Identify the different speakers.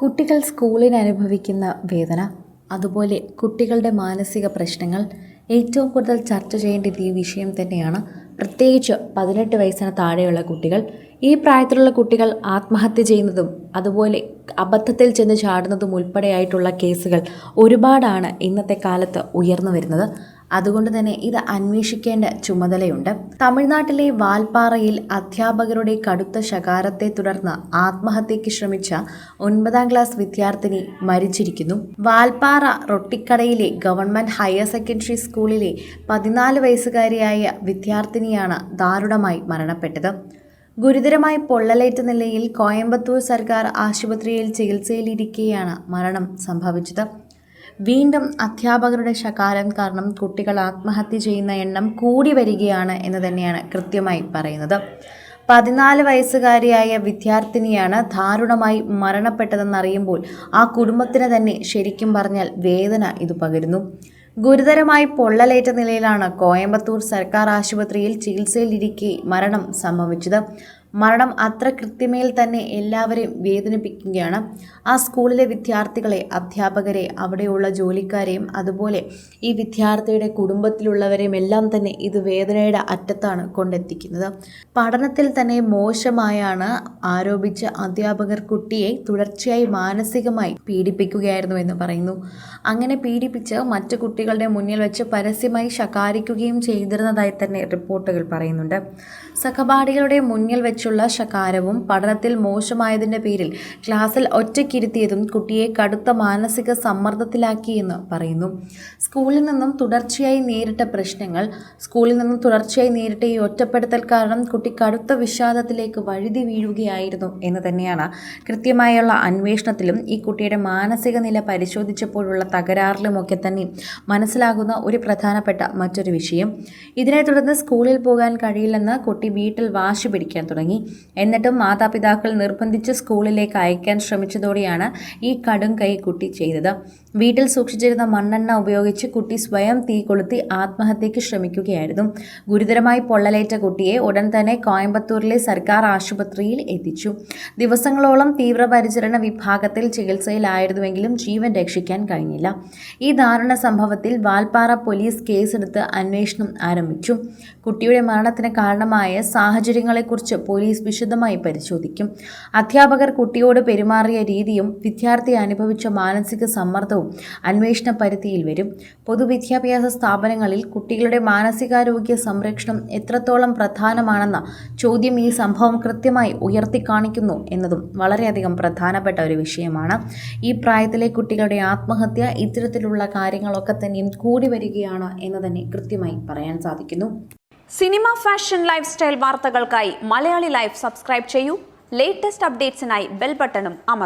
Speaker 1: കുട്ടികൾ സ്കൂളിൽ അനുഭവിക്കുന്ന വേദന അതുപോലെ കുട്ടികളുടെ മാനസിക പ്രശ്നങ്ങൾ ഏറ്റവും കൂടുതൽ ചർച്ച ചെയ്യേണ്ട ഈ വിഷയം തന്നെയാണ് പ്രത്യേകിച്ച് പതിനെട്ട് വയസ്സിന് താഴെയുള്ള കുട്ടികൾ. ഈ പ്രായത്തിലുള്ള കുട്ടികൾ ആത്മഹത്യ ചെയ്യുന്നതും അതുപോലെ അബദ്ധത്തിൽ ചെന്ന് ചാടുന്നതും ഉൾപ്പെടെയായിട്ടുള്ള കേസുകൾ ഒരുപാടാണ് ഇന്നത്തെ കാലത്ത് ഉയർന്നു വരുന്നത്. അതുകൊണ്ട് തന്നെ ഇത് അന്വേഷിക്കേണ്ട ചുമതലയുണ്ട്. തമിഴ്നാട്ടിലെ വാൽപ്പാറയിൽ അധ്യാപകരുടെ കടുത്ത ശകാരത്തെ തുടർന്ന് ആത്മഹത്യയ്ക്ക് ശ്രമിച്ച ഒൻപതാം ക്ലാസ് വിദ്യാർത്ഥിനി മരിച്ചിരിക്കുന്നു. വാൽപ്പാറ റൊട്ടിക്കടയിലെ ഗവൺമെന്റ് ഹയർ സെക്കൻഡറി സ്കൂളിലെ പതിനാല് വയസ്സുകാരിയായ വിദ്യാർത്ഥിനിയാണ് ദാരുണമായി മരണപ്പെട്ടത്. ഗുരുതരമായി പൊള്ളലേറ്റ നിലയിൽ കോയമ്പത്തൂർ സർക്കാർ ആശുപത്രിയിൽ ചികിത്സയിലിരിക്കെയാണ് മരണം സംഭവിച്ചത്. വീണ്ടും അധ്യാപകരുടെ ശകാരം കാരണം കുട്ടികൾ ആത്മഹത്യ ചെയ്യുന്ന എണ്ണം കൂടി വരികയാണ് എന്ന് തന്നെയാണ് കൃത്യമായി പറയുന്നത്. പതിനാല് വയസ്സുകാരിയായ വിദ്യാർത്ഥിനിയാണ് ദാരുണമായി മരണപ്പെട്ടതെന്നറിയുമ്പോൾ ആ കുടുംബത്തിന് തന്നെ ശരിക്കും പറഞ്ഞാൽ വേദന ഇത് പകരുന്നു. ഗുരുതരമായി പൊള്ളലേറ്റ നിലയിലാണ് കോയമ്പത്തൂർ സർക്കാർ ആശുപത്രിയിൽ ചികിത്സയിലിരിക്കെ മരണം സംഭവിച്ചത്. മരണം അത്ര കൃത്യമേൽ തന്നെ എല്ലാവരെയും വേദനിപ്പിക്കുകയാണ്. ആ സ്കൂളിലെ വിദ്യാർത്ഥികളെ അധ്യാപകരെ അവിടെയുള്ള ജോലിക്കാരെയും അതുപോലെ ഈ വിദ്യാർത്ഥിയുടെ കുടുംബത്തിലുള്ളവരെയും എല്ലാം തന്നെ ഇത് വേദനയുടെ അറ്റത്താണ് കൊണ്ടെത്തിക്കുന്നത്. പഠനത്തിൽ തന്നെ മോശമായാണ് ആരോപിച്ച അധ്യാപകർ കുട്ടിയെ തുടർച്ചയായി മാനസികമായി പീഡിപ്പിക്കുകയായിരുന്നു എന്ന് പറയുന്നു. അങ്ങനെ പീഡിപ്പിച്ച് മറ്റു കുട്ടികളുടെ മുന്നിൽ വെച്ച് പരസ്യമായി ശകാരിക്കുകയും ചെയ്തിരുന്നതായി തന്നെ റിപ്പോർട്ടുകൾ പറയുന്നുണ്ട്. സഹപാഠികളുടെ മുന്നിൽ വെച്ചുള്ള ശകാരവും പഠനത്തിൽ മോശമായതിന്റെ പേരിൽ ക്ലാസ്സിൽ ഒറ്റയ്ക്കിരുത്തിയതും കുട്ടിയെ കടുത്ത മാനസിക സമ്മർദ്ദത്തിലാക്കിയെന്ന് പറയുന്നു. സ്കൂളിൽ നിന്നും തുടർച്ചയായി നേരിട്ട പ്രശ്നങ്ങൾ സ്കൂളിൽ നിന്നും തുടർച്ചയായി നേരിട്ട ഈ ഒറ്റപ്പെടുത്തൽ കാരണം കുട്ടി കടുത്ത വിഷാദത്തിലേക്ക് വഴുതി വീഴുകയായിരുന്നു എന്ന് തന്നെയാണ് കൃത്യമായുള്ള അന്വേഷണത്തിലും ഈ കുട്ടിയുടെ മാനസിക നില പരിശോധിച്ചപ്പോഴുള്ള തകരാറിലുമൊക്കെ തന്നെ മനസ്സിലാകുന്ന ഒരു പ്രധാനപ്പെട്ട മറ്റൊരു വിഷയം. ഇതിനെ തുടർന്ന് സ്കൂളിൽ പോകാൻ കഴിയില്ലെന്ന് കുട്ടി വീട്ടിൽ വാശി പിടിക്കാൻ തുടങ്ങി. എന്നിട്ടും മാതാപിതാക്കൾ നിർബന്ധിച്ച് സ്കൂളിലേക്ക് അയക്കാൻ ശ്രമിച്ചതോടെയാണ് ഈ കടും കൈ കുട്ടി ചെയ്തത്. വീട്ടിൽ സൂക്ഷിച്ചിരുന്ന മണ്ണെണ്ണ ഉപയോഗിച്ച് കുട്ടി സ്വയം തീ കൊളുത്തി ആത്മഹത്യയ്ക്ക് ശ്രമിക്കുകയായിരുന്നു. ഗുരുതരമായി പൊള്ളലേറ്റ കുട്ടിയെ ഉടൻ തന്നെ കോയമ്പത്തൂരിലെ സർക്കാർ ആശുപത്രിയിൽ എത്തിച്ചു. ദിവസങ്ങളോളം തീവ്രപരിചരണ വിഭാഗത്തിൽ ചികിത്സയിലായിരുന്നുവെങ്കിലും ജീവൻ രക്ഷിക്കാൻ കഴിഞ്ഞില്ല. ഈ ദാരുണ സംഭവത്തിൽ വാൽപ്പാറ പോലീസ് കേസെടുത്ത് അന്വേഷണം ആരംഭിച്ചു. കുട്ടിയുടെ മരണത്തിന് കാരണമായ സാഹചര്യങ്ങളെക്കുറിച്ച് പോലീസ് വിശദമായി പരിശോധിക്കും. അധ്യാപകർ കുട്ടിയോട് പെരുമാറിയ രീതിയും വിദ്യാർത്ഥി അനുഭവിച്ച മാനസിക സമ്മർദ്ദവും അന്വേഷണ പരിധിയിൽ വരും. പൊതുവിദ്യാഭ്യാസ സ്ഥാപനങ്ങളിൽ കുട്ടികളുടെ മാനസികാരോഗ്യ സംരക്ഷണം എത്രത്തോളം പ്രധാനമാണെന്ന ചോദ്യം ഈ സംഭവം കൃത്യമായി ഉയർത്തിക്കാണിക്കുന്നു എന്നതും വളരെയധികം പ്രധാനപ്പെട്ട ഒരു വിഷയമാണ്. ഈ പ്രായത്തിലെ കുട്ടികളുടെ ആത്മഹത്യ ഇത്തരത്തിലുള്ള കാര്യങ്ങളൊക്കെ തന്നെയും കൂടി വരികയാണ് എന്ന് തന്നെ കൃത്യമായി പറയാൻ സാധിക്കുന്നു.
Speaker 2: സിനിമ ഫാഷൻ ലൈഫ് സ്റ്റൈൽ വാർത്തകൾക്കായി മലയാളി ലൈഫ് സബ്സ്ക്രൈബ് ചെയ്യൂ. ലേറ്റസ്റ്റ് അപ്ഡേറ്റ്സിനായി ബെൽ ബട്ടണും അമർ